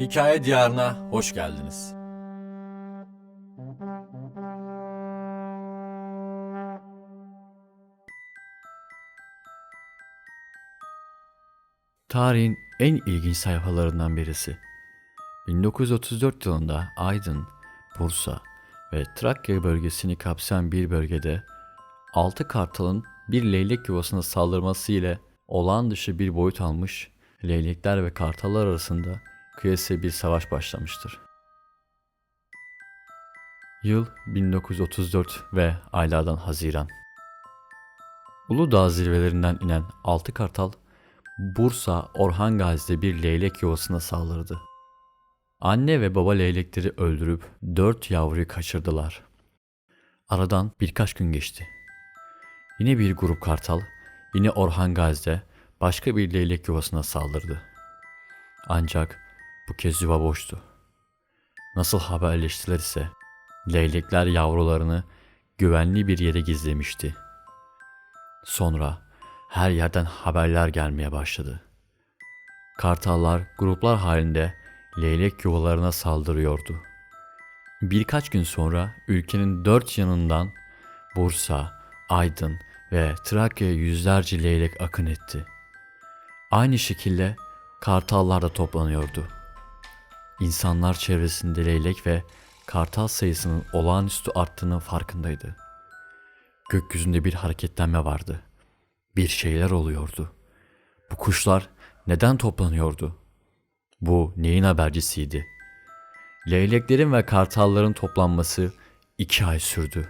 Hikaye diyarına hoş geldiniz. Tarihin en ilginç sayfalarından birisi. 1934 yılında Aydın, Bursa ve Trakya bölgesini kapsayan bir bölgede 6 kartalın bir leylek yuvasına saldırması ile olağan dışı bir boyut almış, leylekler ve kartallar arasında kıyasıya bir savaş başlamıştır. Yıl 1934 ve aylardan Haziran. Uludağ zirvelerinden inen 6 kartal Bursa Orhan Gazi'de bir leylek yuvasına saldırdı. Anne ve baba leylekleri öldürüp dört yavruyu kaçırdılar. Aradan birkaç gün geçti. Yine bir grup kartal, yine Orhan Gazi'de başka bir leylek yuvasına saldırdı. Ancak bu kez yuva boştu. Nasıl haberleştiler ise leylekler yavrularını güvenli bir yere gizlemişti. Sonra her yerden haberler gelmeye başladı. Kartallar gruplar halinde leylek yuvalarına saldırıyordu. Birkaç gün sonra ülkenin dört yanından Bursa, Aydın ve Trakya'ya yüzlerce leylek akın etti. Aynı şekilde kartallar da toplanıyordu. İnsanlar çevresinde leylek ve kartal sayısının olağanüstü arttığının farkındaydı. Gökyüzünde bir hareketlenme vardı. Bir şeyler oluyordu. Bu kuşlar neden toplanıyordu? Bu neyin habercisiydi? Leyleklerin ve kartalların toplanması iki ay sürdü.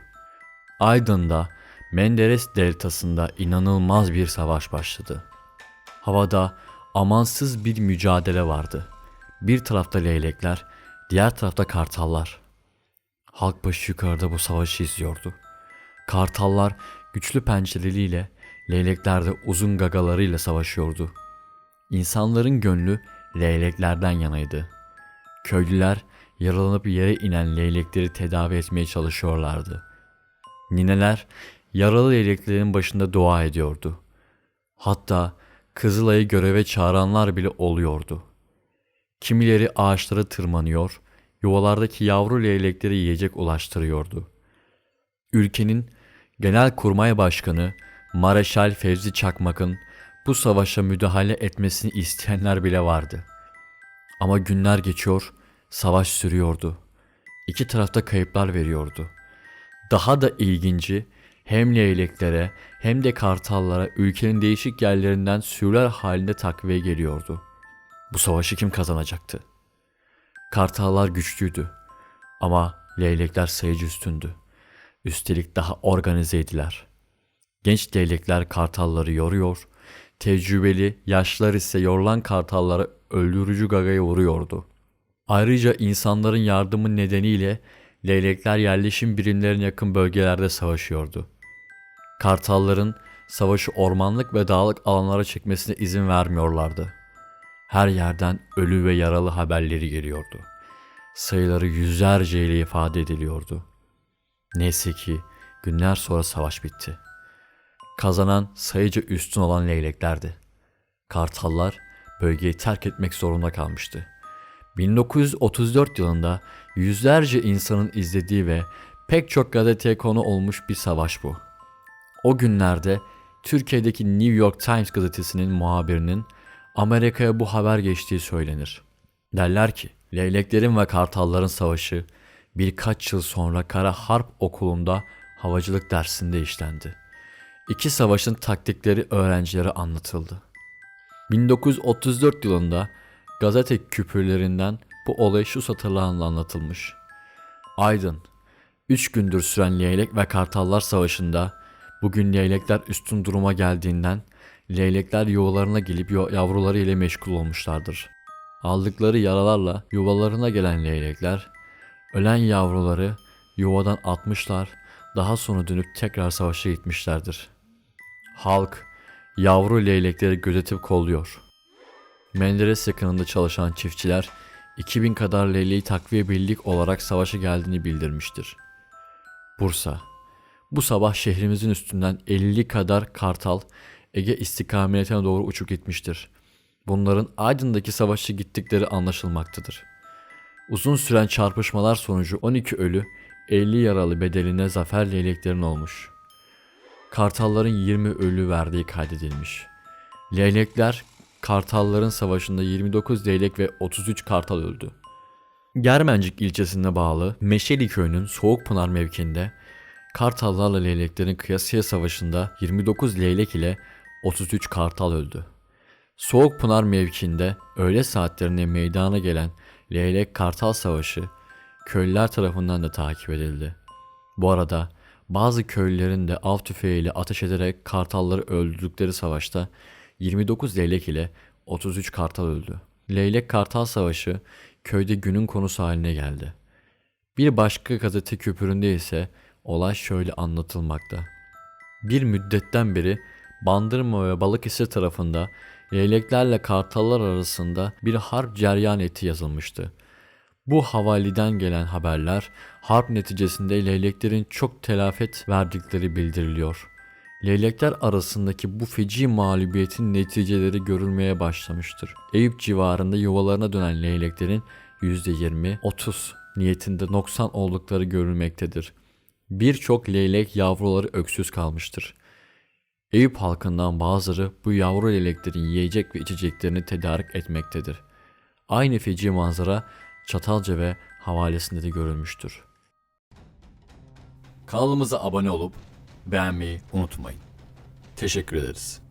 Aydın'da Menderes deltasında inanılmaz bir savaş başladı. Havada amansız bir mücadele vardı. Bir tarafta leylekler, diğer tarafta kartallar. Halk başı yukarıda bu savaşı izliyordu. Kartallar güçlü pençeleriyle, leylekler de uzun gagalarıyla savaşıyordu. İnsanların gönlü leyleklerden yanaydı. Köylüler yaralanıp yere inen leylekleri tedavi etmeye çalışıyorlardı. Nineler yaralı leyleklerin başında dua ediyordu. Hatta Kızılay'ı göreve çağıranlar bile oluyordu. Kimileri ağaçlara tırmanıyor, yuvalardaki yavru leylekleri yiyecek ulaştırıyordu. Ülkenin Genelkurmay Başkanı Mareşal Fevzi Çakmak'ın bu savaşa müdahale etmesini isteyenler bile vardı. Ama günler geçiyor, savaş sürüyordu. İki tarafta kayıplar veriyordu. Daha da ilginci hem leyleklere hem de kartallara ülkenin değişik yerlerinden sürüler halinde takviye geliyordu. Bu savaşı kim kazanacaktı? Kartallar güçlüydü ama leylekler sayıcı üstündü. Üstelik daha organizeydiler. Genç leylekler kartalları yoruyor, tecrübeli yaşlılar ise yorulan kartallara öldürücü gagaya vuruyordu. Ayrıca insanların yardımı nedeniyle leylekler yerleşim birimlerine yakın bölgelerde savaşıyordu. Kartalların savaşı ormanlık ve dağlık alanlara çekmesine izin vermiyorlardı. Her yerden ölü ve yaralı haberleri geliyordu. Sayıları yüzlerce ile ifade ediliyordu. Neyse ki günler sonra savaş bitti. Kazanan sayıca üstün olan leyleklerdi. Kartallar bölgeyi terk etmek zorunda kalmıştı. 1934 yılında yüzlerce insanın izlediği ve pek çok gazeteye konu olmuş bir savaş bu. O günlerde Türkiye'deki New York Times gazetesinin muhabirinin Amerika'ya bu haber geçtiği söylenir. Derler ki leyleklerin ve kartalların savaşı birkaç yıl sonra Kara Harp Okulu'nda havacılık dersinde işlendi. İki savaşın taktikleri öğrencilere anlatıldı. 1934 yılında gazete küpürlerinden bu olay şu satırlarla anlatılmış. Aydın, üç gündür süren leylek ve kartallar savaşında bugün leylekler üstün duruma geldiğinden leylekler yuvalarına gelip yavruları ile meşgul olmuşlardır. Aldıkları yaralarla yuvalarına gelen leylekler ölen yavruları yuvadan atmışlar daha sonra dönüp tekrar savaşa gitmişlerdir. Halk yavru leylekleri gözetip kolluyor. Menderes yakınında çalışan çiftçiler 2000 kadar leyleği takviye birlik olarak savaşa geldiğini bildirmiştir. Bursa Bu sabah şehrimizin üstünden 50 kadar kartal Ege istikametine doğru uçup gitmiştir. Bunların Aydın'daki savaşa gittikleri anlaşılmaktadır. Uzun süren çarpışmalar sonucu 12 ölü, 50 yaralı bedeline zafer leyleklerin olmuş. Kartalların 20 ölü verdiği kaydedilmiş. Leylekler, Kartalların savaşında 29 leylek ve 33 kartal öldü. Germencik ilçesine bağlı Meşeli köyünün Soğukpınar mevkiinde Kartallarla leyleklerin kıyasıya savaşında 29 leylek ile 33 kartal öldü. Soğukpınar mevkiinde öğle saatlerinde meydana gelen leylek kartal savaşı köylüler tarafından da takip edildi. Bu arada bazı köylülerin de av tüfeğiyle ateş ederek kartalları öldürdükleri savaşta 29 leylek ile 33 kartal öldü. Leylek kartal savaşı köyde günün konusu haline geldi. Bir başka gazete küpüründe ise olay şöyle anlatılmakta. Bir müddetten beri Bandırma ve Balıkesir tarafında leyleklerle kartallar arasında bir harp ceryan ettiği yazılmıştı. Bu havaliden gelen haberler harp neticesinde leyleklerin çok telafet verdikleri bildiriliyor. Leylekler arasındaki bu feci mağlubiyetin neticeleri görülmeye başlamıştır. Eyüp civarında yuvalarına dönen leyleklerin %20-30 niyetinde noksan oldukları görülmektedir. Birçok leylek yavruları öksüz kalmıştır. Eyüp halkından bazıları bu yavru leyleklerin yiyecek ve içeceklerini tedarik etmektedir. Aynı feci manzara Çatalca ve havalesinde de görülmüştür. Kanalımıza abone olup beğenmeyi unutmayın. Teşekkür ederiz.